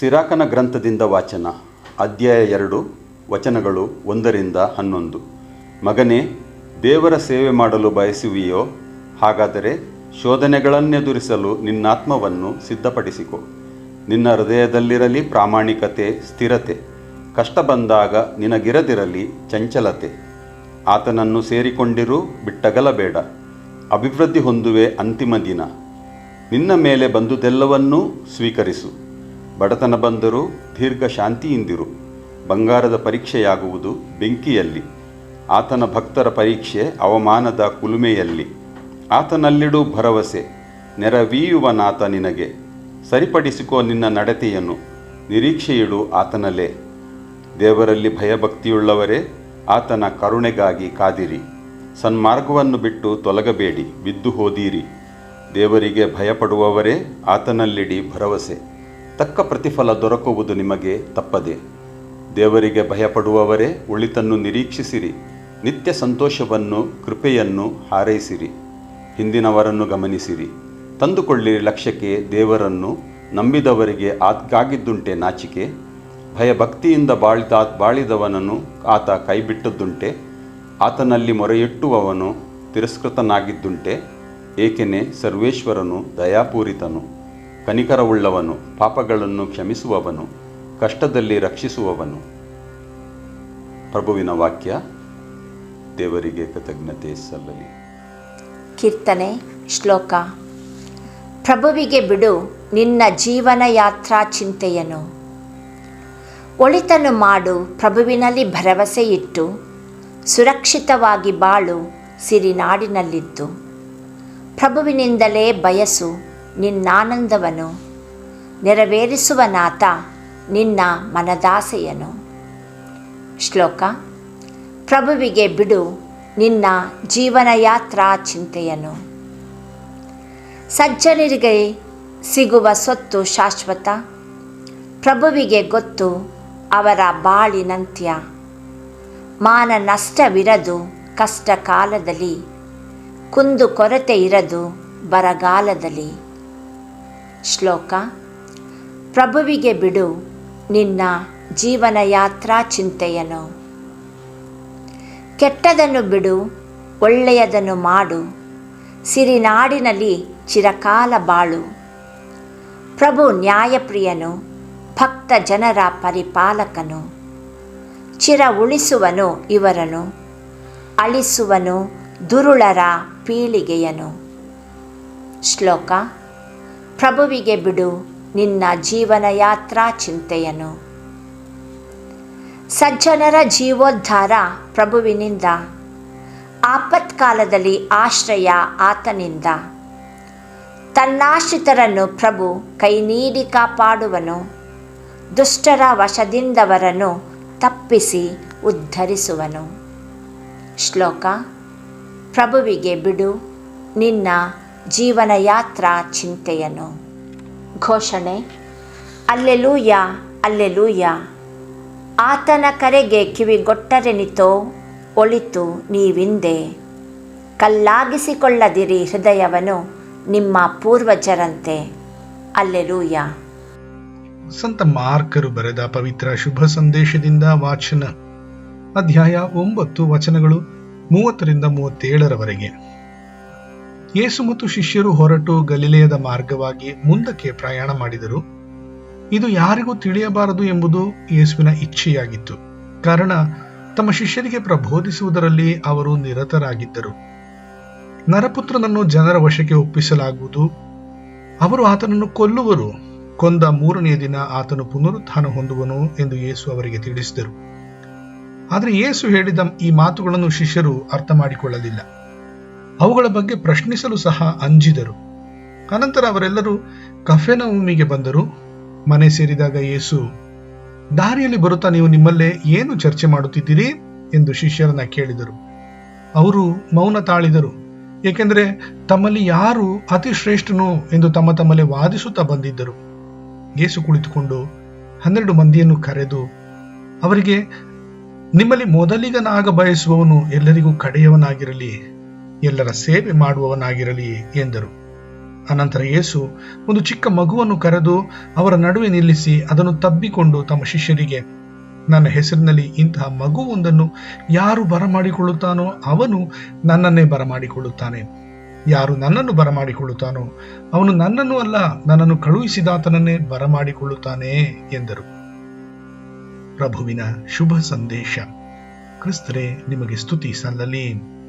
ಸಿರಾಕನ ಗ್ರಂಥದಿಂದ ವಾಚನ. ಅಧ್ಯಾಯ ಎರಡು, ವಚನಗಳು ಒಂದರಿಂದ ಹನ್ನೊಂದು. ಮಗನೇ, ದೇವರ ಸೇವೆ ಮಾಡಲು ಬಯಸುವಿಯೋ? ಹಾಗಾದರೆ ಶೋಧನೆಗಳನ್ನೆದುರಿಸಲು ನಿನ್ನಾತ್ಮವನ್ನು ಸಿದ್ಧಪಡಿಸಿಕೊ. ನಿನ್ನ ಹೃದಯದಲ್ಲಿರಲಿ ಪ್ರಾಮಾಣಿಕತೆ, ಸ್ಥಿರತೆ. ಕಷ್ಟ ಬಂದಾಗ ನಿನಗಿರದಿರಲಿ ಚಂಚಲತೆ. ಆತನನ್ನು ಸೇರಿಕೊಂಡಿರು ಬಿಟ್ಟಗಲಬೇಡ. ಅಭಿವೃದ್ಧಿ ಹೊಂದುವೆ ಅಂತಿಮ ದಿನ. ನಿನ್ನ ಮೇಲೆ ಬಂದುದೆಲ್ಲವನ್ನೂ ಸ್ವೀಕರಿಸು. ಬಡತನ ಬಂದರೂ ದೀರ್ಘ ಶಾಂತಿಯಿಂದಿರು. ಬಂಗಾರದ ಪರೀಕ್ಷೆಯಾಗುವುದು ಬೆಂಕಿಯಲ್ಲಿ. ಆತನ ಭಕ್ತರ ಪರೀಕ್ಷೆ ಅವಮಾನದ ಕುಲುಮೆಯಲ್ಲಿ. ಆತನಲ್ಲಿಡು ಭರವಸೆ ನೆರವೀಯುವನಾತ ನಿನಗೆ. ಸರಿಪಡಿಸಿಕೋ ನಿನ್ನ ನಡತೆಯನ್ನು, ನಿರೀಕ್ಷೆಯಿಡು ಆತನಲ್ಲೇ ದೇವರಲ್ಲಿ ಭಯಭಕ್ತಿಯುಳ್ಳವರೇ, ಆತನ ಕರುಣೆಗಾಗಿ ಕಾದಿರಿ. ಸನ್ಮಾರ್ಗವನ್ನು ಬಿಟ್ಟು ತೊಲಗಬೇಡಿ, ಬಿದ್ದು ಹೋದೀರಿ. ದೇವರಿಗೆ ಭಯಪಡುವವರೇ, ಆತನಲ್ಲಿಡಿ ಭರವಸೆ. ತಕ್ಕ ಪ್ರತಿಫಲ ದೊರಕುವುದು ನಿಮಗೆ ತಪ್ಪದೆ. ದೇವರಿಗೆ ಭಯಪಡುವವರೇ, ಉಳಿತನ್ನು ನಿರೀಕ್ಷಿಸಿರಿ. ನಿತ್ಯ ಸಂತೋಷವನ್ನು, ಕೃಪೆಯನ್ನು ಹಾರೈಸಿರಿ. ಹಿಂದಿನವರನ್ನು ಗಮನಿಸಿರಿ. ತಂದುಕೊಳ್ಳಿರಿ ಲಕ್ಷ್ಯಕ್ಕೆ ದೇವರನ್ನು. ನಂಬಿದವರಿಗೆ ಆತ್ಗಾಗಿದ್ದುಂಟೆ ನಾಚಿಕೆ. ಭಯಭಕ್ತಿಯಿಂದ ಬಾಳಿದ ಬಾಳಿದವನನ್ನು ಆತ ಕೈಬಿಟ್ಟದ್ದುಂಟೆ. ಆತನಲ್ಲಿ ಮೊರೆಯಿಟ್ಟುವವನು ತಿರಸ್ಕೃತನಾಗಿದ್ದುಂಟೆ. ಏಕೆನೆ ಸರ್ವೇಶ್ವರನು ದಯಾಪೂರಿತನು. ಕನಿಕರವುಳ್ಳವನು, ಪಾಪಗಳನ್ನು ಕ್ಷಮಿಸುವವನು, ಕಷ್ಟದಲ್ಲಿ ರಕ್ಷಿಸುವವನು. ಪ್ರಭುವಿನ ವಾಕ್ಯ, ದೇವರಿಗೆ ಕೃತಜ್ಞತೆ ಸಲ್ಲಲಿ. ಕೀರ್ತನೆ, ಶ್ಲೋಕ. ಪ್ರಭುವಿಗೆ ಬಿಡು, ನಿನ್ನ ಜೀವನ ಯಾತ್ರಾ ಚಿಂತೆಯನು. ಒಳಿತನು ಮಾಡು, ಪ್ರಭುವಿನಲ್ಲಿ ಭರವಸೆ ಇಟ್ಟು ಸುರಕ್ಷಿತವಾಗಿ ಬಾಳು, ಸಿರಿನಾಡಿನಲ್ಲಿದ್ದು. ಪ್ರಭುವಿನಿಂದಲೇ ಬಯಸು ನಿನ್ನಾನಂದವನ್ನು ನೆರವೇರಿಸುವನಾತ ನಿನ್ನ ಮನದಾಸೆಯನು. ಶ್ಲೋಕ, ಪ್ರಭುವಿಗೆ ಬಿಡು ನಿನ್ನ ಜೀವನ ಯಾತ್ರಾ ಚಿಂತೆಯನ್ನು ಸಜ್ಜನರಿಗೆ ಸಿಗುವ ಸೊತ್ತು ಶಾಶ್ವತ, ಪ್ರಭುವಿಗೆ ಗೊತ್ತು ಅವರ ಬಾಳಿನಂತ್ಯ. ಮಾನ ನಷ್ಟವಿರದು ಕಷ್ಟ ಕಾಲದಲ್ಲಿ ಕುಂದು ಕೊರತೆ ಇರದು ಬರಗಾಲದಲ್ಲಿ. ಶ್ಲೋಕ, ಪ್ರಭುವಿಗೆ ಬಿಡು, ನಿನ್ನ ಜೀವನ ಯಾತ್ರಾ ಚಿಂತೆಯನು. ಕೆಟ್ಟದನ್ನು ಬಿಡು, ಒಳ್ಳೆಯದನ್ನು ಮಾಡು. ಸಿರಿನಾಡಿನಲ್ಲಿ ಚಿರಕಾಲ ಬಾಳು. ಪ್ರಭು ನ್ಯಾಯಪ್ರಿಯನು, ಭಕ್ತ ಜನರ ಪರಿಪಾಲಕನು. ಚಿರ ಉಳಿಸುವನು ಇವರನು, ಅಳಿಸುವನು ದುರುಳರ ಪೀಳಿಗೆಯನು. ಶ್ಲೋಕ ಪ್ರಭುವಿಗೆ ಬಿಡು ನಿನ್ನ ಜೀವನ ಯಾತ್ರಾ ಚಿಂತೆಯನು. ಸಜ್ಜನರ ಜೀವೋದ್ಧಾರ ಪ್ರಭುವಿನಿಂದ. ಆಪತ್ಕಾಲದಲ್ಲಿ ಆಶ್ರಯ ಆತನಿಂದ. ತನ್ನಾಶ್ರಿತರನ್ನು ಪ್ರಭು ಕೈ ನೀಡಿ ಕಾಪಾಡುವನು. ದುಷ್ಟರ ವಶದಿಂದವರನ್ನು ತಪ್ಪಿಸಿ ಉದ್ಧರಿಸುವನು. ಶ್ಲೋಕ, ಪ್ರಭುವಿಗೆ ಬಿಡು ನಿನ್ನ ಜೀವನ ಯಾತ್ರಾ ಚಿಂತೆಯನು ಘೋಷಣೆ, ಅಲ್ಲೆಲೂಯ ಅಲ್ಲೆಲೂಯ. ಆತನ ಕರೆಗೆ ಕಿವಿಗೊಟ್ಟರೆನಿತೋ ಒಳಿತು ನೀವಿಂದೆ. ಕಲ್ಲಾಗಿಸಿಕೊಳ್ಳದಿರಿ ಹೃದಯವನು ನಿಮ್ಮ ಪೂರ್ವಜರಂತೆ. ಅಲ್ಲೆಲೂಯ. ಸಂತ ಮಾರ್ಕರು ಬರೆದ ಪವಿತ್ರ ಶುಭ ಸಂದೇಶದಿಂದ ವಾಚನ. ಅಧ್ಯಾಯ ಒಂಬತ್ತು, ವಚನಗಳು ಮೂವತ್ತರಿಂದ ಮೂವತ್ತೇಳರವರೆಗೆ. ಯೇಸು ಮತ್ತು ಶಿಷ್ಯರು ಹೊರಟು ಗಲಿಲೆಯದ ಮಾರ್ಗವಾಗಿ ಮುಂದಕ್ಕೆ ಪ್ರಯಾಣ ಮಾಡಿದರು. ಇದು ಯಾರಿಗೂ ತಿಳಿಯಬಾರದು ಎಂಬುದು ಯೇಸುವಿನ ಇಚ್ಛೆಯಾಗಿತ್ತು. ಕಾರಣ, ತಮ್ಮ ಶಿಷ್ಯರಿಗೆ ಪ್ರಬೋಧಿಸುವುದರಲ್ಲಿ ಅವರು ನಿರತರಾಗಿದ್ದರು. ನರಪುತ್ರನನ್ನು ಜನರ ವಶಕ್ಕೆ ಒಪ್ಪಿಸಲಾಗುವುದು. ಅವರು ಆತನನ್ನು ಕೊಲ್ಲುವರು. ಕೊಂದ ಮೂರನೆಯ ದಿನ ಆತನು ಪುನರುತ್ಥಾನ ಹೊಂದುವನು ಎಂದು ಯೇಸು ಅವರಿಗೆ ತಿಳಿಸಿದರು. ಆದರೆ ಯೇಸು ಹೇಳಿದ ಈ ಮಾತುಗಳನ್ನು ಶಿಷ್ಯರು ಅರ್ಥ ಮಾಡಿಕೊಳ್ಳಲಿಲ್ಲ ಅವುಗಳ ಬಗ್ಗೆ ಪ್ರಶ್ನಿಸಲು ಸಹ ಅಂಜಿದರು. ಅನಂತರ ಅವರೆಲ್ಲರೂ ಕಫೆನವಮಿಗೆ ಬಂದರು. ಮನೆ ಸೇರಿದಾಗ ಯೇಸು, ದಾರಿಯಲ್ಲಿ ಬರುತ್ತಾ ನೀವು ನಿಮ್ಮಲ್ಲೇ ಏನು ಚರ್ಚೆ ಮಾಡುತ್ತಿದ್ದೀರಿ? ಎಂದು ಶಿಷ್ಯರನ್ನ ಕೇಳಿದರು. ಅವರು ಮೌನ ತಾಳಿದರು. ಏಕೆಂದರೆ ತಮ್ಮಲ್ಲಿ ಯಾರು ಅತಿ ಶ್ರೇಷ್ಠನು ಎಂದು ತಮ್ಮ ತಮ್ಮಲ್ಲೇ ವಾದಿಸುತ್ತಾ ಬಂದಿದ್ದರು. ಯೇಸು ಕುಳಿತುಕೊಂಡು ಹನ್ನೆರಡು ಮಂದಿಯನ್ನು ಕರೆದು, ಅವರಿಗೆ, ನಿಮ್ಮಲ್ಲಿ ಮೊದಲಿಗನಾಗ ಬಯಸುವವನು ಎಲ್ಲರಿಗೂ ಕಡೆಯವನಾಗಿರಲಿ. ಎಲ್ಲರ ಸೇವೆ ಮಾಡುವವನಾಗಿರಲಿ ಎಂದರು. ಅನಂತರ ಯೇಸು ಒಂದು ಚಿಕ್ಕ ಮಗುವನ್ನು ಕರೆದು ಅವರ ನಡುವೆ ನಿಲ್ಲಿಸಿ ಅದನ್ನು ತಬ್ಬಿಕೊಂಡು ತಮ್ಮ ಶಿಷ್ಯರಿಗೆ, ನನ್ನ ಹೆಸರಿನಲ್ಲಿ ಇಂತಹ ಮಗುವೊಂದನ್ನು ಯಾರು ಬರಮಾಡಿಕೊಳ್ಳುತ್ತಾನೋ ಅವನು ನನ್ನನ್ನೇ ಬರಮಾಡಿಕೊಳ್ಳುತ್ತಾನೆ. ಯಾರು ನನ್ನನ್ನು ಬರಮಾಡಿಕೊಳ್ಳುತ್ತಾನೋ ಅವನು ನನ್ನನ್ನು ಅಲ್ಲ, ನನ್ನನ್ನು ಕಳುಹಿಸಿದಾತನನ್ನೇ ಬರಮಾಡಿಕೊಳ್ಳುತ್ತಾನೆ ಎಂದರು. ಪ್ರಭುವಿನ ಶುಭ ಸಂದೇಶ. ಕ್ರಿಸ್ತರೇ, ನಿಮಗೆ ಸ್ತುತಿ ಸಲ್ಲಲಿ.